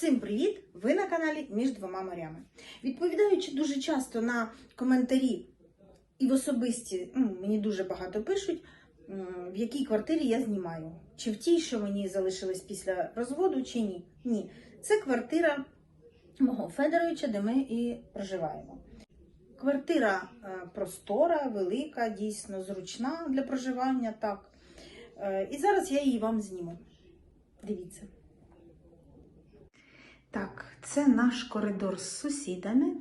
Всім привіт! Ви на каналі Між двома морями. Відповідаючи дуже часто на коментарі і в особисті, ну, мені дуже багато пишуть, в якій квартирі я знімаю. Чи в тій, що мені залишилось після розводу, чи ні. Ні. Це квартира мого Федоровича, де ми і проживаємо. Квартира е, простора, велика, дійсно зручна для проживання. так. Е, І зараз я її вам зніму. Дивіться. Так, це наш коридор з сусідами.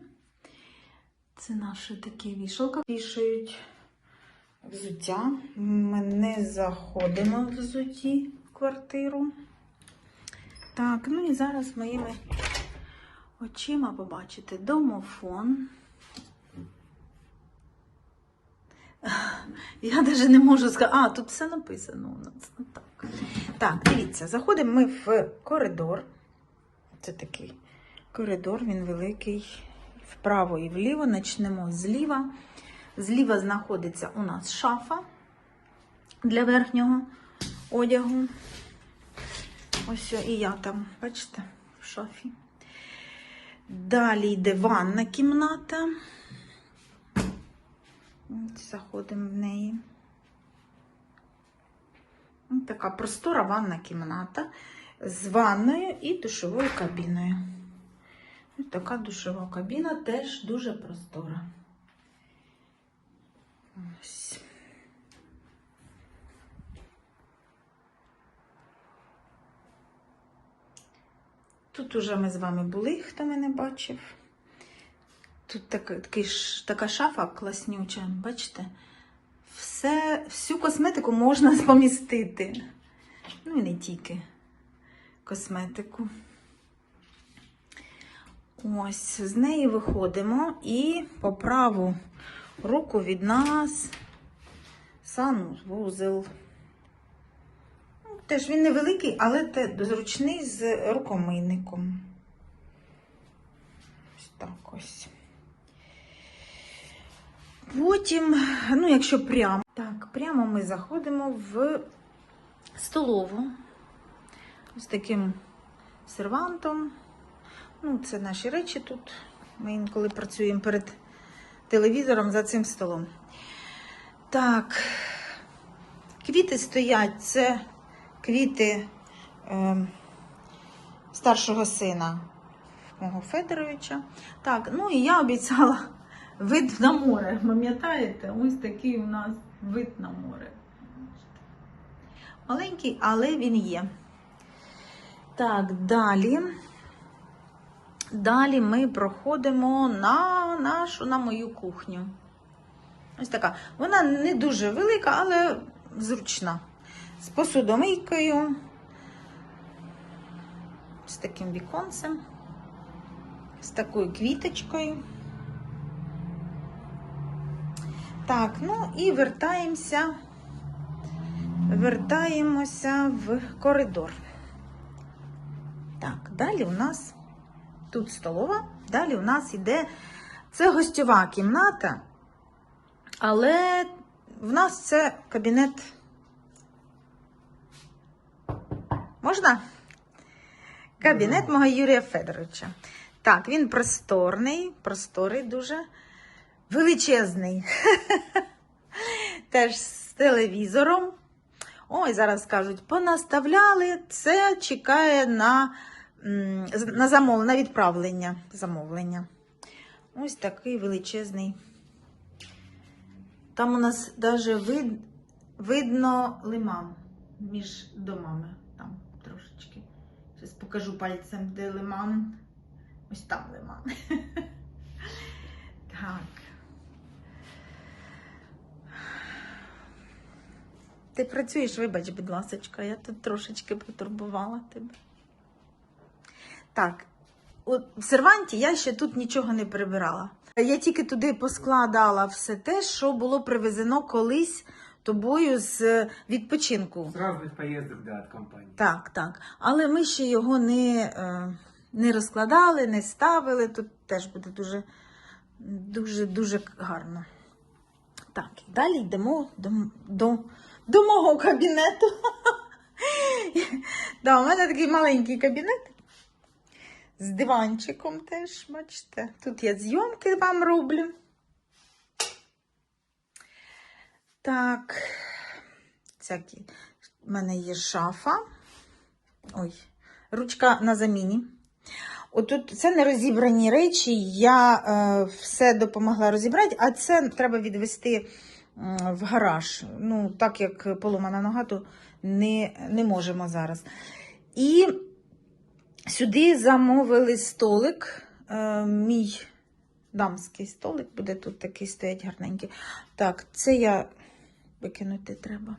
Це наша такі вішалка. Вішають взуття. Ми не заходимо в взуті в квартиру. Так, ну і зараз моїми очима побачите домофон. Я навіть не можу сказати. А, тут все написано у нас. Так, так дивіться, заходимо ми в коридор. Це такий коридор, він великий. Вправо і вліво. Почнемо зліва. Зліва знаходиться у нас шафа для верхнього одягу. Ось і я там, бачите, в шафі. Далі йде ванна кімната. Заходимо в неї. Така простора ванна кімната з ванною і душовою кабіною. Ось така душова кабіна теж дуже простора. Ось. Тут уже ми з вами були, хто мене бачив. Тут така, такий, така шафа класнюча, бачите? Все, всю косметику можна помістити. Ну і не тільки косметику. Ось, з неї виходимо і по праву руку від нас санвузел. Ну, Теж він невеликий, але зручний з рукомийником. Ось так ось. Потім, ну, якщо прямо, так, прямо ми заходимо в столову. Ось таким сервантом. Ну, це наші речі тут. Ми інколи працюємо перед телевізором за цим столом. Так, квіти стоять. Це квіти е, старшого сина мого Федоровича. Так, ну і я обіцяла вид на море. Пам'ятаєте? Ось такий у нас вид на море. Маленький, але він є. Так, далі. Далі ми проходимо на нашу, на мою кухню. Ось така. Вона не дуже велика, але зручна. З посудомийкою, з таким віконцем, з такою квіточкою. Так, ну і вертаємося, вертаємося в коридор. Так, далі у нас тут столова, далі у нас йде це гостьова кімната, але в нас це кабінет. Можна? Кабінет мого Юрія Федоровича. Так, він просторний, просторий дуже, величезний. Теж з телевізором. Ой, зараз кажуть, понаставляли, це чекає на, на замовлення, на відправлення замовлення. Ось такий величезний. Там у нас навіть вид, видно лиман між домами. Там трошечки. Зараз покажу пальцем, де лиман. Ось там лиман. Так. Ти працюєш, вибач, будь ласка, я тут трошечки потурбувала тебе. Так, в серванті я ще тут нічого не прибирала. Я тільки туди поскладала все те, що було привезено колись тобою з відпочинку. С разных поездок, да, от компании. Так, так. Але ми ще його не, е, не розкладали, не ставили. Тут теж буде дуже, дуже, дуже гарно. Так, далі йдемо до, до, до мого кабінету. да, у мене такий маленький кабінет. З диванчиком теж, бачите. Тут я зйомки вам роблю. Так, всякі. У мене є шафа. Ой, ручка на заміні. Отут це не розібрані речі, я е, все допомогла розібрати, а це треба відвести в гараж. Ну, так як поломана нога, то не, не можемо зараз. І сюди замовили столик. Е, мій дамський столик буде тут такий стоять гарненький. Так, це я викинути треба.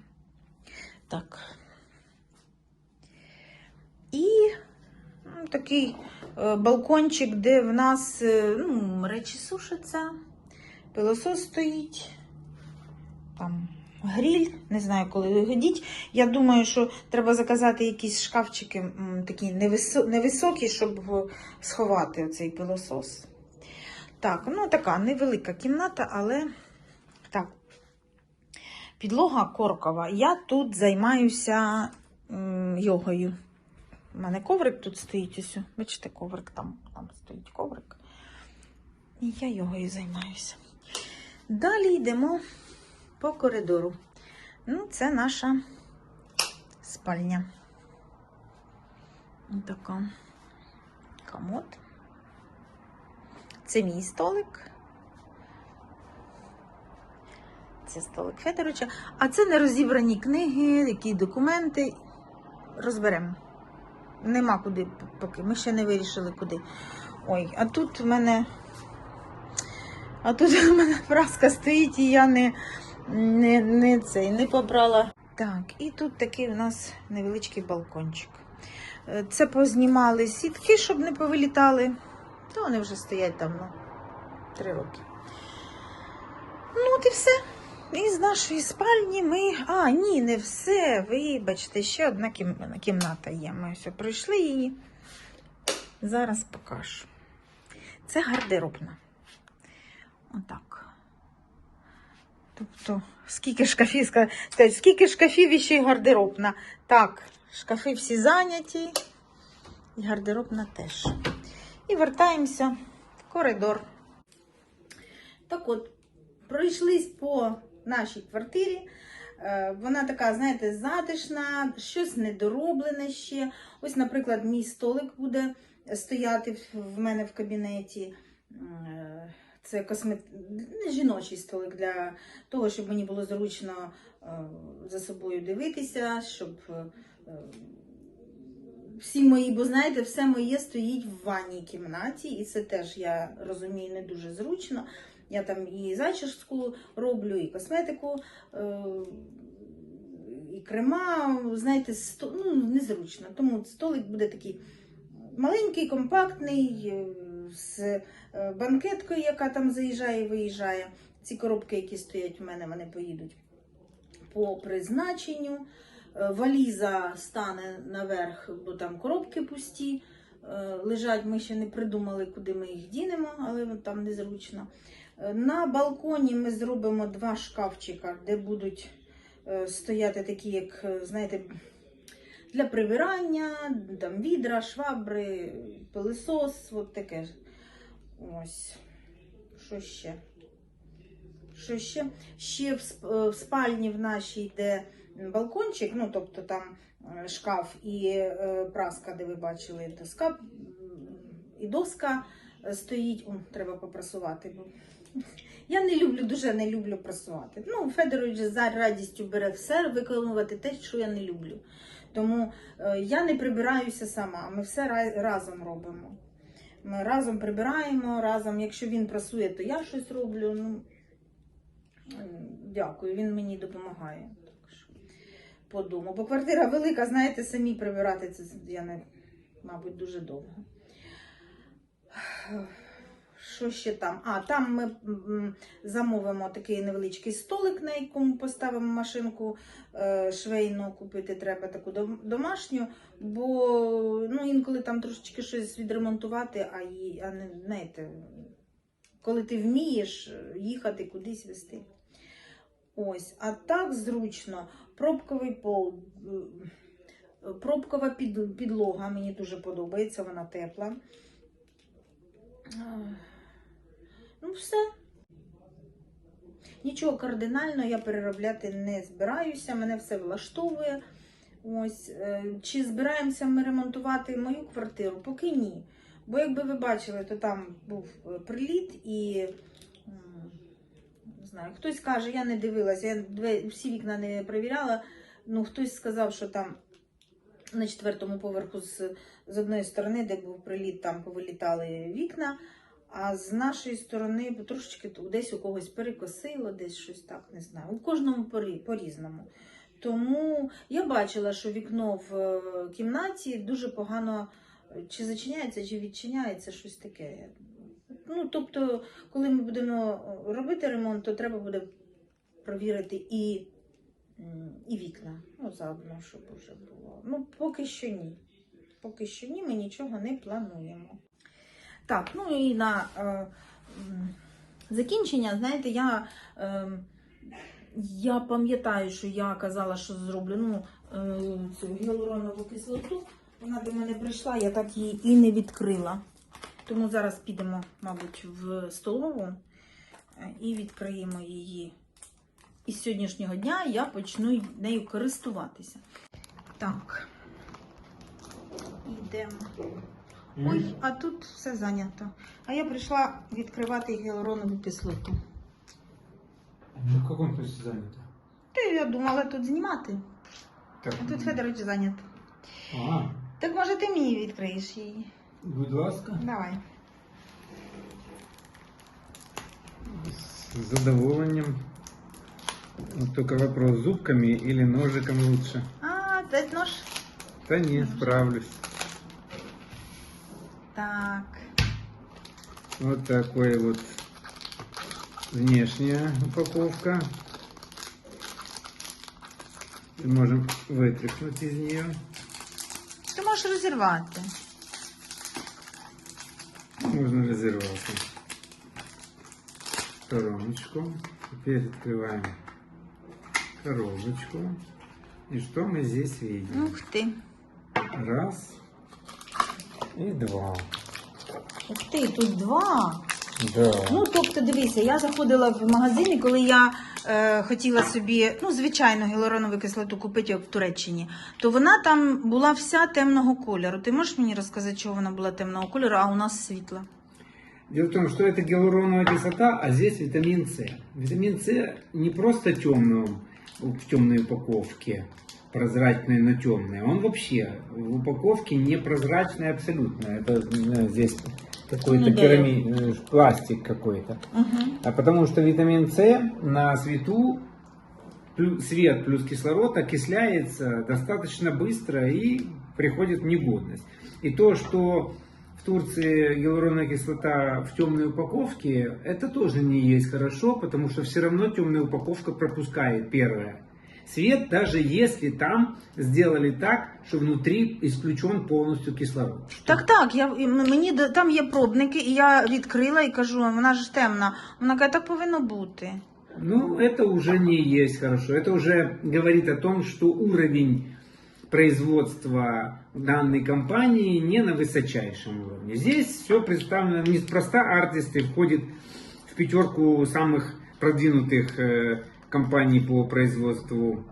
Так. І ну, такий е, балкончик, де в нас е, ну, речі сушаться, пилосос стоїть, там гріль, не знаю, коли годіть. Я думаю, що треба заказати якісь шкафчики такі невисокі, щоб е, сховати оцей пилосос. Так, ну така невелика кімната, але так. Підлога коркова. Я тут займаюся йогою. У мене коврик тут стоїть ось. Бачите, коврик там, там стоїть коврик. І я йогою займаюся. Далі йдемо по коридору. Ну, це наша спальня. Така комод. Це мій столик. Це столик Федоровича. А це нерозібрані книги, які документи. Розберемо. Нема куди поки. Ми ще не вирішили куди. Ой, а тут в мене. А тут в мене праска стоїть, і я не, не, не, цей, не побрала. Так, і тут такий у нас невеличкий балкончик. Е, Це познімали сітки, щоб не повилітали. То вони вже стоять давно. Три роки. Ну, от і все. І з нашої спальні ми. А, ні, не все. Вибачте, ще одна кім- кімната є. Ми все пройшли її. Зараз покажу. Це гардеробна. Отак. Тобто, скільки шкафів, скільки шкафів і ще й гардеробна. Так, шкафи всі зайняті, і гардеробна теж. І вертаємося в коридор. Так от, пройшлись по нашій квартирі. Е, Вона така, знаєте, затишна, щось недороблене ще. Ось, наприклад, мій столик буде стояти в- в мене в кабінеті. Це космет... жіночий столик для того, щоб мені було зручно е, за собою дивитися, щоб е, всі мої, бо знаєте, все моє стоїть в ванній кімнаті, і це теж я розумію не дуже зручно. Я там і зачіску роблю, і косметику, е, і крема, знаєте, сто, ну, незручно. Тому столик буде такий маленький, компактний, з банкеткою, яка там заїжджає і виїжджає. Ці коробки, які стоять у мене, вони поїдуть по призначенню. Е, Валіза стане наверх, бо там коробки пусті е, лежать. Ми ще не придумали, куди ми їх дінемо, але там незручно. Е, На балконі ми зробимо два шкафчика, де будуть е, стояти такі, як, е, знаєте, для прибирання, там відра, швабри, пилисос, от таке. Ось. Що ще? Що ще? Ще в е, спальні в нашій йде балкончик, ну тобто там е, шкаф і е, праска, де ви бачили, доска і доска стоїть. О, треба попрасувати. Бо... Я не люблю, дуже не люблю прасувати. Ну, Федорович за радістю бере все виконувати те, що я не люблю. Тому я не прибираюся сама, ми все разом робимо. Ми разом прибираємо, разом, якщо він прасує, то я щось роблю. Ну, дякую, він мені допомагає. По дому. Бо квартира велика, знаєте, самі прибирати це я не, мабуть, дуже довго. Що ще там? А, там ми замовимо такий невеличкий столик, на якому поставимо машинку е, швейну, купити треба таку домашню, бо ну, інколи там трошечки щось відремонтувати, а, її, а не знаєте, коли ти вмієш е, їхати кудись вести. Ось, а так зручно. Пробковий пол. Пробкова підлога, мені дуже подобається, вона тепла. Ну, все. Нічого кардинального я переробляти не збираюся, мене все влаштовує. Ось, е, чи збираємося ми ремонтувати мою квартиру? Поки ні. Бо якби ви бачили, то там був е, приліт і не знаю, хтось каже, я не дивилася, я всі вікна не перевіряла. Ну, хтось сказав, що там на четвертому поверху з, з одної сторони, де був приліт, там повилітали вікна. А з нашої сторони трошечки десь у когось перекосило, десь щось так, не знаю. У кожному порі- по-різному. Тому я бачила, що вікно в е, кімнаті дуже погано е, чи зачиняється, чи відчиняється, щось таке. Ну, тобто, коли ми будемо е, робити ремонт, то треба буде провірити і, і вікна. Ну, заодно, щоб вже було. Ну, поки що ні. Поки що ні, ми нічого не плануємо. Так, ну і на е, закінчення, знаєте, я, е, я пам'ятаю, що я казала, що зроблю ну, е, цю гіалуронову кислоту. Вона до мене прийшла, я так її і не відкрила. Тому зараз підемо, мабуть, в столову е, і відкриємо її. І з сьогоднішнього дня я почну нею користуватися. Так. Йдемо. Ой, а тут все зайнято. А я прийшла відкривати гіалуронову кислоту. Ну, в каком смысле занято? Та я думала тут знімати, Так, а тут Федорович зайнято. А, Так може ти мені відкриєш її? будь ласка. Давай. С задоволеннем. Вот только вопрос, зубками или ножиком лучше? А, це нож. Да не, справлюсь. Так. Вот такой вот внешняя упаковка. И можем вытряхнуть из нее. Ти можеш розірвати. Можно разорваться. Коробочку. Теперь открываем коробочку. И что мы здесь видим? Ух ти. Раз и два. Ух ти, тут два. Да. Ну, тобто, дивися, я заходила в магазин, і коли я е, хотіла собі, ну, звичайну гіалуронову кислоту купити як в Туреччині, то вона там була вся темного кольору. Ти можеш мені розказати, чого вона була темного кольору, а у нас світла? Дело в том, что это гиалуроновая кислота, а здесь витамин С. Витамин С не просто темным, в темной упаковке, прозрачный, но темный. Он вообще в упаковке непрозрачный абсолютно. Это э, здесь какой-то Ну да. керами- э, пластик какой-то. Угу. А потому что витамин С на свету, свет плюс кислород окисляется достаточно быстро и приходит в негодность. И то, что в Турции гиалуроновая кислота в темной упаковке, это тоже не есть хорошо, потому что все равно темная упаковка пропускает первое. Свет, даже если там сделали так, что внутри исключен полностью кислород. Так, так, я, і м- мені да- там є пробники, і я відкрила і кажу, вона ж темна. Вона каже, так повинно бути. Ну, это уже не есть хорошо. Это уже говорит о том, что уровень производства данной компании не на высочайшем уровне. Здесь все представлено неспроста. Артисты входит в пятерку самых продвинутых э, компаний по производству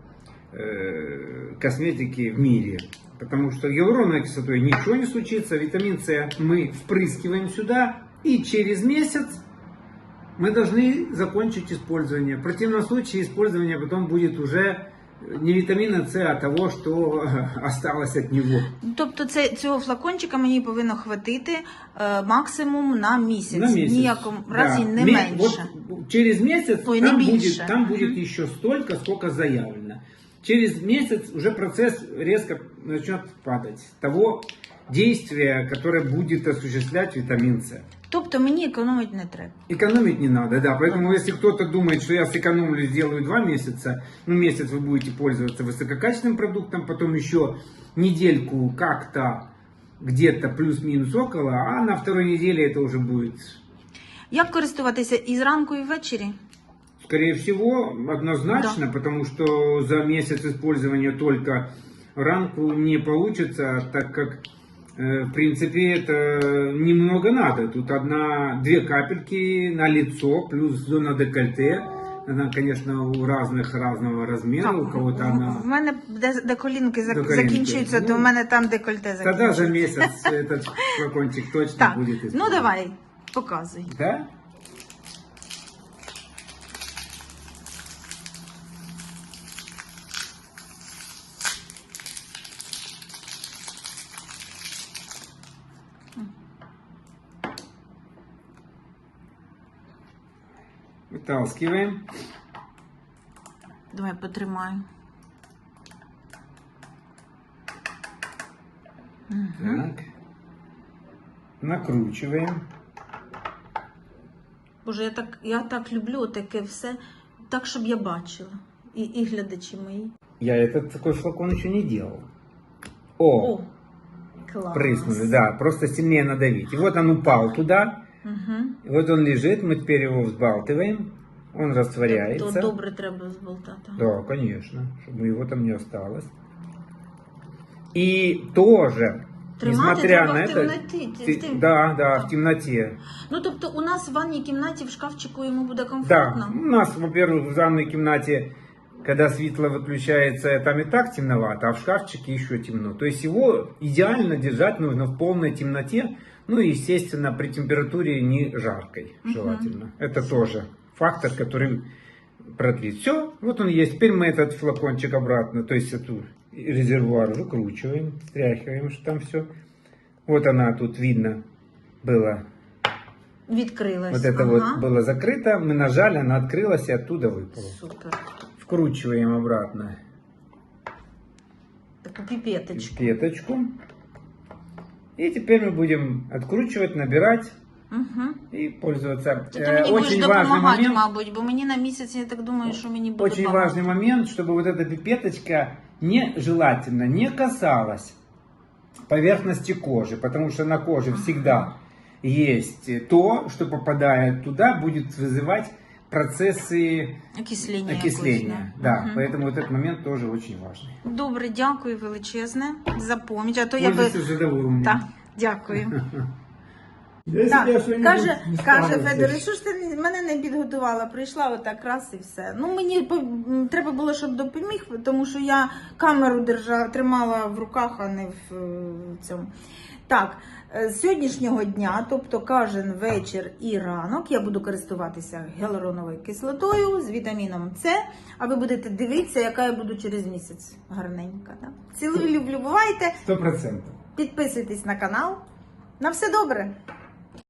э, косметики в мире. Потому что гиалуроновой кислотой ничего не случится. Витамин С мы впрыскиваем сюда. И через месяц мы должны закончить использование. В противном случае использование потом будет уже не витамина С, а того, что осталось от него. Тобто це, цього флакончика мені повинно хватити е, максимум на місяць. На месяц. Ніякому Да. разі не Ме- менше. Вот через месяц Ой, не там, меньше. будет, там Мгм. будет еще столько, сколько заявлено. Через месяц уже процесс резко начнет падать. Того действия, которое будет осуществлять витамин С. Тобто мені економити не треба. Экономить не надо, да. Поэтому, если кто-то думает, что я сэкономлю, сделаю два месяца, ну, месяц вы будете пользоваться высококачественным продуктом, потом еще недельку как-то где-то плюс-минус около, а на второй неделе это уже будет, Як користуватися і зранку, і ввечері? скорее всего, однозначно, потому что за месяц использования только ранку не получится, так как, э, в принципе, это немного надо. Тут одна, две капельки на лицо, плюс зона декольте. Она, конечно, у разных разного размера, у кого-то в- она... в мене де, де колінки зак- До колінки. закінчуються, то Ну, в мене там декольте Тогда за закінчується. месяц этот флакончик точно Так, будет ну использован. давай, показуй. Да? Вытаскиваем. Давай потримаю. Так. Накручиваем. Боже, я так, я так люблю таке все, так, щоб я бачила. І, і глядачі мої. Я этот такой флакон еще не делал. О, О, клас. прыснули, да. Просто сильнее надавить. И вот он упал туда. Угу. И вот он лежит, мы теперь его взбалтываем. Он То растворяется. добре треба зболтати. Да, конечно, чтобы его там не осталось. И тоже, Тримати несмотря треба на в это, темноті. ти- в тем- да, да, Так. в темноте. Ну тобто у нас в ванній кімнаті в шкафчику йому буде Да, комфортно. у нас, во-первых, в ванной комнате, когда светло выключается, там и так темновато, а в шкафчике еще темно. То есть его идеально держать нужно в полной темноте, ну и, естественно, при температуре не жаркой, Мгм. желательно. Это тоже фактор, который продлит. Все, вот он есть. Теперь мы этот флакончик обратно, то есть эту резервуар выкручиваем, стряхиваем, что там все. Вот она тут видно было Відкрилась. вот это ага. вот было закрыто, мы нажали, она открылась и оттуда выпала. Супер. Вкручиваем обратно Таку піпеточку. петочку. И теперь мы будем откручивать, набирать Угу. и пользоваться. Це ти Э, мені будеш очень важный допомагати, момент, мабуть, бо мені на місяць, я так думаю, що мені буде очень багато. важный момент, чтобы вот эта пипеточка не желательно не касалась поверхности кожи, потому что на коже всегда есть то, что попадая туда, будет вызывать процессы Окислення. окисления. якось, Да, Мгм. поэтому вот этот момент тоже очень важный. Добре, дякую величезне за поміч. А то я би. Пользуйся задоволенням. Так, дякую. Так, каже, каже Федор, що ж ти мене не підготувала? Прийшла отак раз і все. Ну мені по- м, треба було, щоб допоміг, тому що я камеру держа, тримала в руках, а не в, е, цьому. Так, е, з сьогоднішнього дня, тобто кожен вечір і ранок, я буду користуватися гіалуроновою кислотою з вітаміном С, а ви будете дивитися, яка я буду через місяць гарненька. Так? Цілую, люблю, бувайте. Сто процентов. Підписуйтесь на канал. На все добре!